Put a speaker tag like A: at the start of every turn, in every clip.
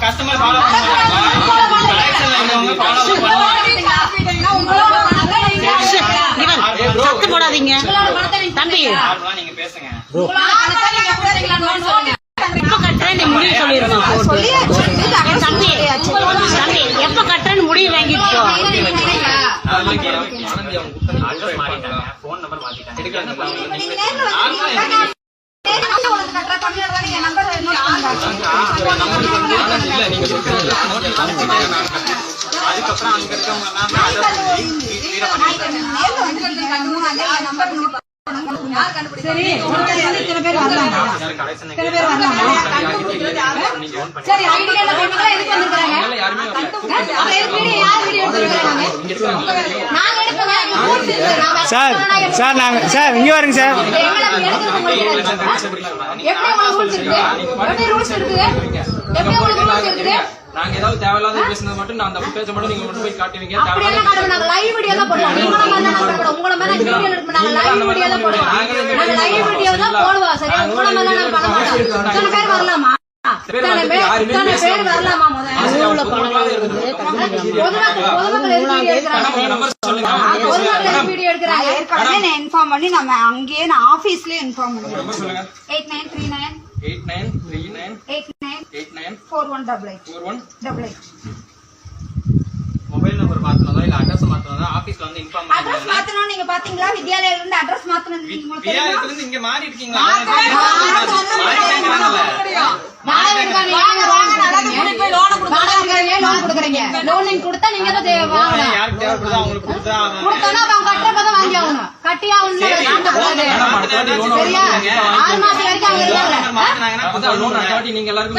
A: Customer போடாதீங்க. தம்பி.
B: நீங்க
A: கட்டுறேன்னு முடிவு சொல்லிடணும். தம்பி தம்பி எப்ப கட்டுறேன்னு முடிவு
B: வாங்கிட்டோம் அதுக்கப்புறம் அங்க இருக்கவங்க எல்லாமே
C: அதை சரி சில பேர்
D: சரி
E: சார் சார் நாங்க சார் இங்க வரங்க சார்.
D: எப்படி உங்களுக்கு எப்படி உங்களுக்கு எப்படி உங்களுக்கு
F: நாங்க ஏதாவது தேவையில்லாத பேசினது மட்டும் நான் தப்பு பேச மட்டும் நீங்க மட்டும் போய் காட்டுவீங்க
C: இன்ஃபார்ம் பண்ணி நம்ம அங்கேயே நான் ஆபீஸ்லயே இன்ஃபார்ம் பண்ணுவேன் eight nine three nine
F: Eight nine three nine
C: eight nine
F: eight nine
C: four one double eight
F: four one
C: double eight
B: mobile. Number மாத்தனதா இல்ல அட்ரஸ் மாத்தனதா ஆபீஸ்ல வந்து இன்ஃபார்ம்
C: அட்ரஸ் மாத்தணும் நீங்க பாத்தீங்களா வித்யாலயில இருந்து அட்ரஸ் மாத்தணும் உங்களுக்கு
B: வித்யாலயில இருந்து இங்க மாறி இருக்கீங்களா
D: நீங்க
F: எல்லாருக்கும்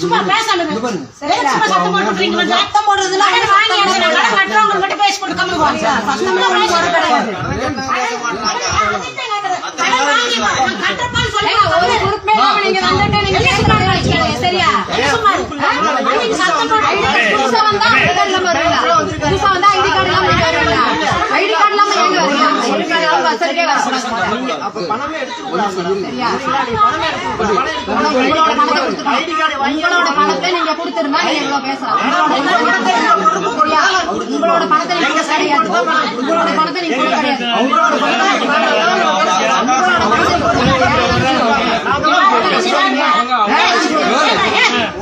A: சும்மா பேசாம சும்மா சத்தம் போட்டுறீங்க சத்தம் போடுறதுல வாங்கி கடன் கட்டுறவங்க மட்டும் பேசி போட்டு கம்மி சத்தம்லாம் பேசி போட கிடையாது
D: சரியா
A: சத்தம் போட்டு
D: புதுசா வந்தா ஐடி கார்டு இல்லாம புதுசா வந்தா ஐடி கார்டு இல்லாம உங்களோட பணத்தை நீங்க கொடுத்திருந்தா கிடையாது உங்களோட பணத்தை நீங்க கிடையாது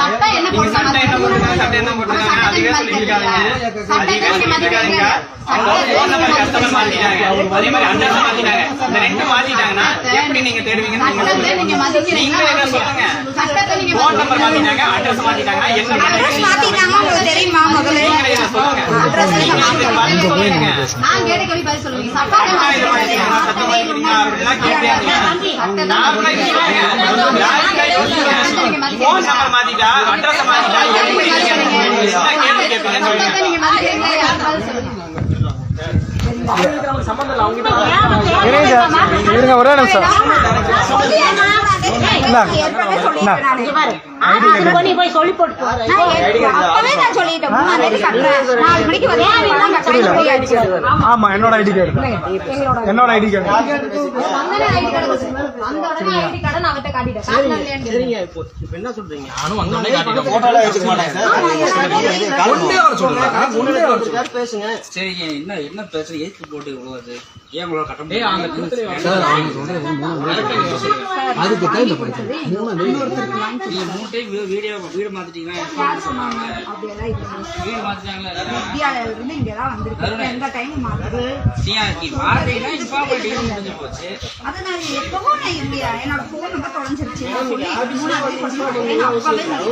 D: சட்டம் என்ன
B: போட்டுருக்காங்க சட்டம் என்ன போட்டுருக்காங்க அதுவே சொல்லி திட்டிக்காதீங்க கஸ்டமர் மாத்திட்டாங்க. அதே மாதிரி அண்டர்ஸ் மாத்திட்டாங்க. இந்த ரெண்டு மாத்திட்டாங்கன்னா எப்படி நீங்க தேடுவீங்கன்னு நீங்க என்ன சொல்லுங்க? போன் நம்பர் மாத்திட்டாங்க அட்ரஸ்
C: மாத்திட்டாங்க
A: சொல்லி போட்டு போ.
G: ஆமா என்னோட ஐடி கார்டு என்னோட ஐடி கார்டு
F: கொண்டே வர சொல்லுங்க.
H: சரி என்ன என்ன எதுக்கு போட்டு இவ்வளவு ஏன் உங்களால கட்ட முடியும்
D: அதுக்கு
H: நீங்க டைம் வீடியோ வீடு மாத்திட்டீங்கன்னா
C: எந்த டைம் மாறுது
H: நீ நீ மாத்தீங்கன்னா இன்ஃபார்ம் டீல் முடிஞ்சு போச்சு.
C: அது நான் இல்லையா என்னோட போன் நம்பர் தொலைஞ்சிருச்சு. சொல்லி சொல்லிட்டேன்.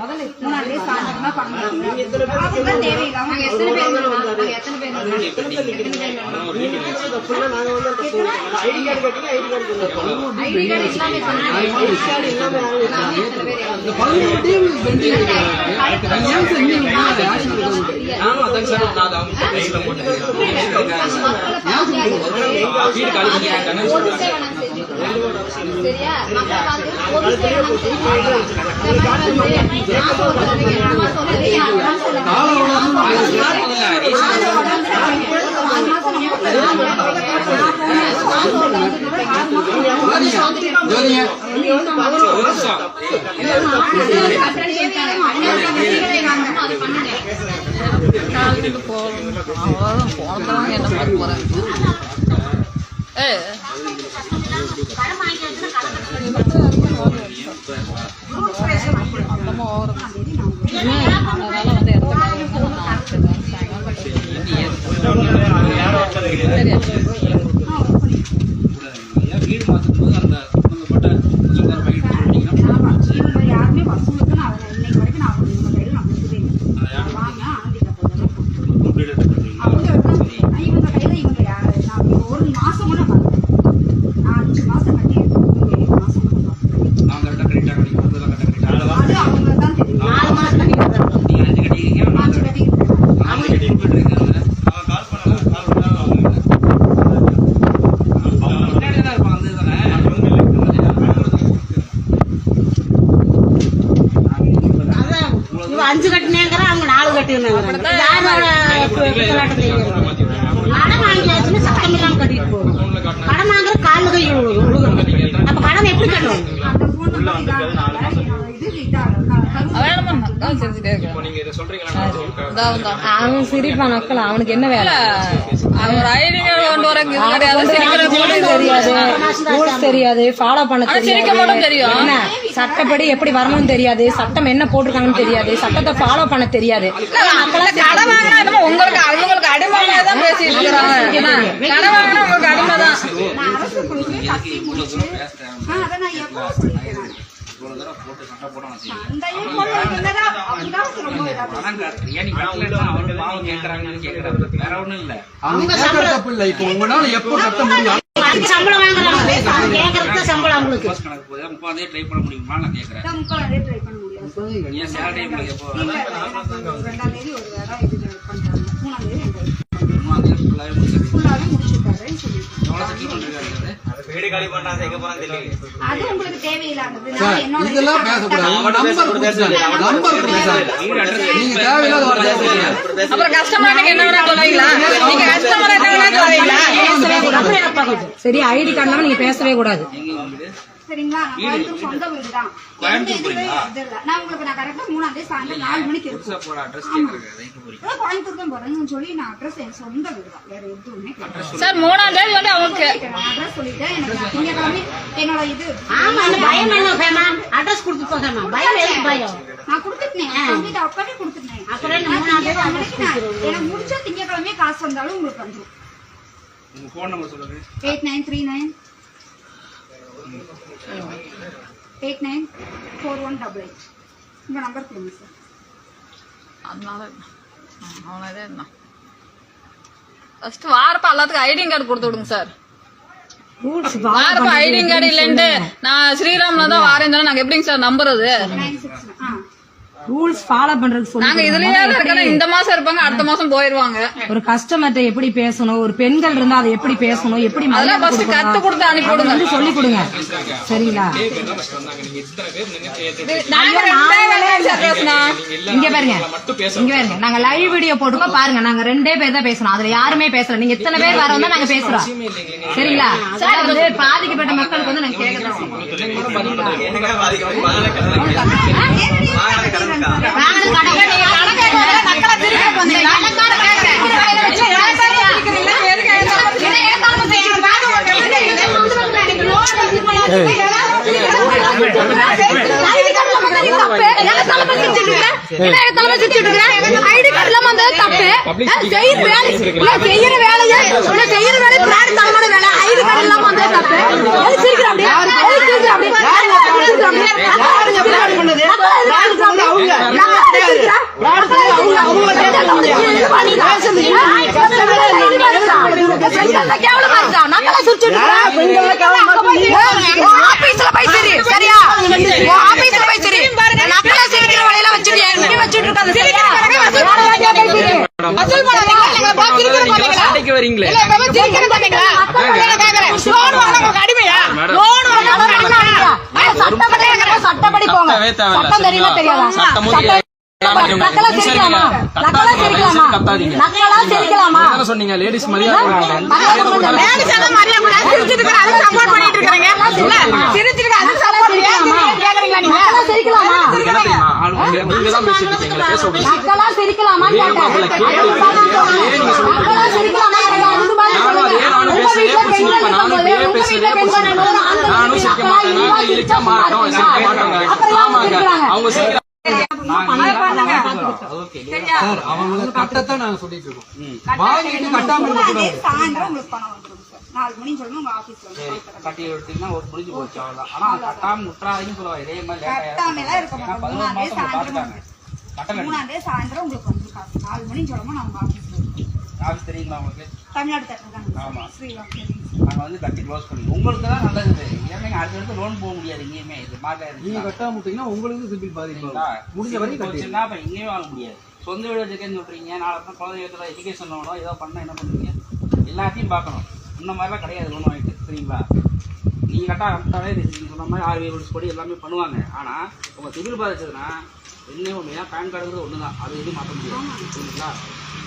C: முதல்ல மூணாம் தேதி சாயந்தரம் அதுதான் தேவையில்லாம
I: நாங்க எத்தனை பேர்? நாங்க எத்தனை பேர்? ஐடி கார்டு எல்லாமே சொன்னாங்க.
D: இந்த பதினோரு டீம் பெண்டிங் ஏன் செஞ்சீங்க
F: நானும் அதான் சார் நான் அதை அவங்க கையில போட்டேன் வீடு காலி பண்ணி
I: சரியா? மக்கள் பார்த்து ஒரு சேவை நான் செஞ்சுக்கிறேன். இந்த மாதிரி நான் சொல்றேன், நான் சொல்றேன், சொல்லுங்க.
D: போறேன் அவகாசம்
H: முதல்ல ரீசன்
D: ஜோதிங்க
H: ஒரு நிமிஷம்
A: கடன் வாங்கி வச்சுட்டு கடன்
H: வீடு மாத்தும் போது அந்த
C: அஞ்சு
A: கட்டினேங்கிற அவங்க நாலு கட்டினாங்க? யாரோட கடன் வாங்கியாச்சுன்னு சத்தம் இல்லாம கட்டிட்டு போகணும். கடன் வாங்குற காலு கை விழுகணும் அப்ப கடன் எப்படி கட்டணும்?
I: அவன் சிரிப்பான் நக்கல அவனுக்கு என்ன வேலை?
J: அவர் ஐடி
I: தெரியாது. ரூல்ஸ் தெரியாது. ஃபாலோ பண்ண
J: தெரியும்.
I: சட்டப்படி எப்படி வரணும்னு தெரியாது. சட்டம் என்ன போட்டிருக்காங்கன்னு தெரியாது. சட்டத்தை ஃபாலோ பண்ண தெரியாது.
J: உங்களுக்கு அவங்களுக்கு பேசிட்டு இருக்கிறாங்க
H: போட்டு சண்டை போட வேற ஒண்ணும் இல்ல.
D: அவங்க தப்பு இல்லை. இப்போ உங்களால எப்போ கட்ட முடியும்?
A: சம்பளம் வாங்குறாங்க சம்பளம்
H: கணக்கு முப்பதே ட்ரை பண்ண முடியுமா நான் கேட்கறேன்
C: தான் முப்பதாம் தேதி try பண்ண முடியாது.
H: ஏன் சேலரி உங்களுக்கு எப்போ
C: இல்ல, இல்ல, எனக்கு ரெண்டாம் தேதி ஒரு வேலை இது பண்றாங்க. மூணாம் தேதி எங்க
H: மூணாம் தேதி ஃபுல்லாவே முடிச்சிருக்கு
B: அது வீடு காலி பண்ணாத எங்க போறான்னு தெரியல
C: அது உங்களுக்கு தேவையில்லாதது. நான்
D: சார்
C: என்னோட
D: இதெல்லாம் பேசக்கூடாது. உங்க நம்பர் கொடுத்துட்டாங்க. நம்பர் கொடுத்துட்டாங்க.
H: வீடு அட்ரஸ்
D: நீங்க தேவையில்லாத வார்த்தை பேசுறீங்க
J: அப்புறம் கஸ்டமர் என்ன வேணா சொல்லுவீங்களா நீங்க கஸ்டமர் என்ன வேணா சொல்லுவீங்களா
I: சரி ஐடி கார்டு நீங்க பேசவே கூடாது.
C: சரிங்களா? கோயம்புத்தூர் சொந்த வீடு தான் எந்த இதுவே
H: போறீங்களா?
C: இது இல்ல. நான் உங்களுக்கு நான் கரெக்டா மூணாம் தேதி சாயந்தரம் நாலு மணிக்கு இருக்கும் கோயம்புத்தூர் தான் போறேன்னு சொல்லி நான் அட்ரஸ் என் சொந்த வீடு தான் வேற எதுவுமே கிடையாது.
J: சார் மூணாம் தேதி வந்து அவங்களுக்கு
C: நான் அட்ரஸ் சொல்லிட்டேன். எனக்கு நான் திங்கட்கிழமை என்னோட இது
A: ஆமா பயம் என்ன அட்ரஸ் கொடுத்து போகமா பயம் எதுக்கு பயம்?
C: நான் கொடுத்துட்டேன். அப்பவே கொடுத்துட்டேன்.
A: அப்புறம் மூணாம் தேதி.
C: எனக்கு முடிச்ச திங்கட்கிழமையே காசு வந்தாலும் உங்களுக்கு வந்துடும்
H: உங்க போன் நம்பர் சொல்லுங்க.
C: Eight nine three nine. Eight nine four one double eight. உங்கள் நம்பர் கொடுங்க சார்
J: அதனால அவ்வளோதான் என்ன ஃபர்ஸ்ட் வாரப்ப எல்லாத்துக்கும் ஐடி கார்டு கொடுத்து விடுங்க சார் யாருக்கும் ஐடியும் கார்டு இல்லைன்ட்டு நான் ஸ்ரீராம்ல தான் வாரேன் சொன்னா நாங்க எப்படிங்க சார் நம்புறது?
I: ரூல்ஸ் ஃபாலோ பண்றதுக்கு சொல்லி
J: நாங்க இதுலயே இருக்கணும். இந்த மாசம் இருப்பாங்க அடுத்த மாசம் போயிருவாங்க.
I: ஒரு கஸ்டமர்ட்ட எப்படி பேசணும் ஒரு பெண்கள் இருந்தா அதை எப்படி பேசணும் எப்படி
J: கத்து கொடுத்து அனுப்பி
I: வந்து சொல்லி கொடுங்க. சரிங்களா? இங்க பாருங்க. இங்க பாருங்க. நாங்க லைவ் வீடியோ போட்டுக்கோ பாருங்க நாங்க ரெண்டே பேர் தான் பேசணும் அதுல யாருமே பேசல. நீங்க இத்தனை பேர் வர வந்தா நாங்க பேசுறோம். சரிங்களா? பாதிக்கப்பட்ட மக்களுக்கு வந்து நாங்க கேட்கறோம் வேலை இல்லாம தப்பு. செய்யற வேலை செய்யற வேலை பிராட் தரமான வேலை ஆபீஸ்ல போய் சரி சரியா ஆபீஸ்ல போய் சரி நக்கலா சிரிக்கிற வேலையில வச்சுட்டு வச்சுட்டு இருக்காது சரியா வசூல் பண்ணாதீங்க எங்களை பார்த்து சிரிக்கிற பண்ணீங்களா
H: சண்டைக்கு வரீங்களே
I: இல்ல இப்ப வந்து சிரிக்கிற பண்ணீங்களா லோன் வாங்க உங்களுக்கு அடிமையா லோன் வாங்க உங்களுக்கு அடிமையா சட்டப்படி எங்க சட்டப்படி போங்க
H: கத்தவே தேவையில்ல,
I: சட்டம் தெரியுமா
H: சரிங்களா?
I: தெரியாதா
H: சட்டம் முறையா
I: சட்டம் நக்கலா சிரிக்கலாமா நக்கலா சிரிக்கலாமா
H: கத்தாதீங்க.
I: நக்கலா சிரிக்கலாமா?
H: என்ன சொன்னீங்க? லேடிஸ் மரியாதை நானும் சிரிக்க மாட்டேன். நானும் இழிக்க மாட்டோம் சிரிக்க மாட்டோங்க. ஆமாங்க. அவங்க சிரிக்க
D: சார் அவங்க கட்டத்தான் நாங்க
C: பண்ணுங்க.
H: கட்டி எடுத்தீங்கன்னா ஒரு புரிஞ்சு போச்சு அவ்வளவுதான். ஆனா அது கட்டாம முற்றாதையும் சொல்லுவா இதே மாதிரி
C: மூணாம் தேதி சாயந்தரம் உங்களுக்கு வந்து நாலு மணின்னு உங்க ஆபீஸ்ல இருக்கேன்.
H: ஆஃபீஸ் தெரியுங்களா உங்களுக்கு
C: தமிழ்நாடு தட்டு
H: ஆமா.
C: தான் ஸ்ரீராம் தெரியும்
H: நாங்க வந்து கட்டி க்ளோஸ் பண்ணி உங்களுக்கு தான் நல்லது. ஏன்னா நீங்க அடுத்தடுத்து லோன் போக முடியாது எங்கேயுமே. இது மார்க்கெட்
D: நீங்க கட்டாம விட்டீங்கன்னா உங்களுக்கு சிபில் பாதிக்கும் முடிஞ்ச வரைக்கும் கட்டி.
H: போச்சுன்னா அப்ப எங்கேயும் வாங்க முடியாது. சொந்த வீடு வச்சிருக்கேன்னு சொல்றீங்க. நாளை அப்புறம் குழந்தைங்க எஜுகேஷன் லோனோ ஏதோ பண்ணா என்ன பண்ணுவீங்க? எல்லாத்தையும் பார்க்கணும். இந்த மாதிரிலாம் கிடையாது லோன் வாங்கிட்டு. சரிங்களா? நீங்க கட்டா கரெக்டாவே நீங்க சொன்ன மாதிரி ஆர்பிஐ ரூல்ஸ் படி எல்லாமே பண்ணுவாங்க. ஆனா உங்க சிவில் பாதிச்சதுன்னா என்ன ஏன் பேன் கார்டுங்கிறது ஒன்று தான் அது எதுவும் மாற்ற முடியாது. சரிங்களா?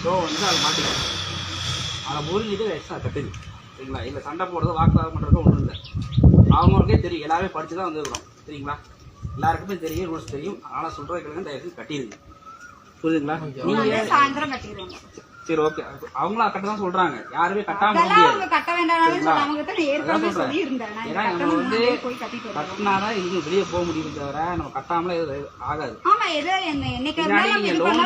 H: ஸோ வந்து அதை மாற்றிக்கணும் அதை புரிஞ்சுட்டு எக்ஸ்ட்ரா கட்டுது. சரிங்களா? இல்லை சண்டை போடுறது வாக்குவாதம் பண்ணுறதுக்கு ஒன்றும் இல்லை. அவங்களுக்கே தெரியும். எல்லாமே படித்து தான் வந்துருக்குறோம். சரிங்களா? எல்லாருக்குமே தெரியும் ரூல்ஸ் தெரியும். ஆனால் சொல்கிறதுக்கு கேளுங்க தயவுசெய்து கட்டிடுங்க. புரியுதுங்களா?
C: சாயந்தரம் கட்டிடுவாங்க
H: சரி ஓகே அவங்களும் கட்ட தான் சொல்றாங்க. யாருமே கட்டாம முடியாது.
C: அவங்க கட்ட வேண்டாம்னு? சொல்லி கிட்ட ஏற்கனவே நான் இந்த
H: நம்ம வந்து கட்டினாதான் இங்க வெளியே போக முடியும் தவிர நம்ம கட்டாமல இது ஆகாது.
C: ஆமா எது என்ன என்னைக்கு
H: நீங்க
C: இது
H: லோன்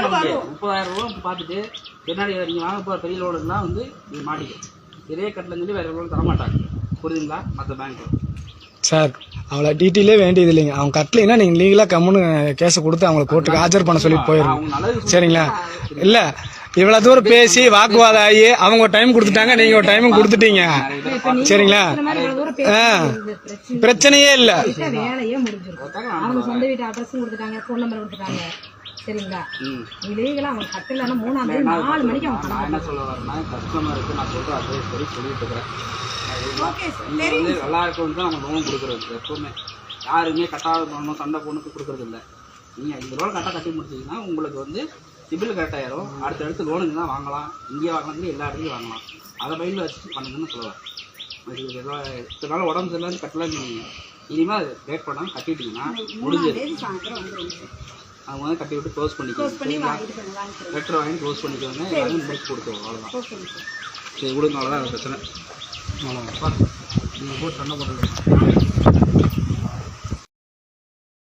H: முப்பதாயிரம் ரூபா பார்த்துட்டு பின்னாடி நீங்க வாங்க போற பெரிய லோனுலாம் வந்து நீங்க மாட்டிக்கும் இதே கட்டலன்னு சொல்லி வேற லோன் தர மாட்டாங்க. புரியுதுங்களா? மற்ற பேங்க்ல
G: சார் அவ்வளோ டீட்டெயிலே வேண்டியது இல்லைங்க. அவங்க கட்டலைன்னா நீங்கள் லீகலாக கம்முன்னு கேஸை கொடுத்து அவங்களை கோர்ட்டுக்கு ஆஜர் பண்ண
H: அவங்க நல்லது
G: சரிங்களா? இல்லை இவ்வளோ தூரம் பேசி வாக்குவாதம் ஆகி அவங்க ஒரு டைம் கொடுத்துட்டாங்க. நீங்கள் ஒரு டைமும் கொடுத்துட்டீங்க. சரிங்களா? ஆ. பிரச்சனையே இல்லை.
I: வேலையே முடிஞ்சிருக்கும் அவங்க சொந்த வீட்டு அட்ரஸும் கொடுத்துட்டாங்க. ஃபோன் நம்பர் கொடுத்துட்டாங்க. சரிங்களா? லீகலா அவங்க கட்டலன்னா மூணாம் தேதி நாலு மணிக்கு அவங்க
H: நான் என்ன சொல்ல வரேன்னா கஸ்டமருக்கு நான் சொல்ற அட்வைஸ் படி சொல்லிட்டு இருக்கிறேன். வந்து எல்லாருக்கும் தான் லோன் கொடுக்குறது எப்பவுமே. யாருமே கட்டாத பண்ணணும் சண்டை பொண்ணுக்கு கொடுக்கறது இல்லை. நீங்க இந்த லோன் கரெக்டாக கட்டி முடிச்சீங்கன்னா உங்களுக்கு வந்து சிபில் கரெக்ட் ஆயிரும் அடுத்தடுத்து லோனுங்க தான் வாங்கலாம். இங்கே வாங்கலாம் எல்லா இடத்துலையும் வாங்கலாம். அதை மைண்டில் வச்சு பண்ணுங்கன்னு சொல்லுவேன் இது எல்லாம் இத்தனை நாள் உடம்பு சரியில்லைன்னு கட்டலாம் நீங்கள் இனிமேல் லேட் பண்ணாமல் கட்டிட்டீங்கன்னா முடிஞ்சது அவங்க வந்து கட்டி விட்டு க்ளோஸ்
C: க்ளோஸ் பண்ணி
H: பண்ணிக்கலாம்
C: வாங்கிட்டு போங்க வாங்கிக்கிறேன்
H: லெட்டர் வாங்கி க்ளோஸ் பண்ணிக்கோங்க. எல்லாரும் முடிச்சு கொடுத்துருவோம். அவ்வளோதான் சார் விடுங்க அவ்வளோதான் பிரச்சனை. அவ்வளோதான் நீங்கள் போட்டு சண்டை போட்டுருக்கோம்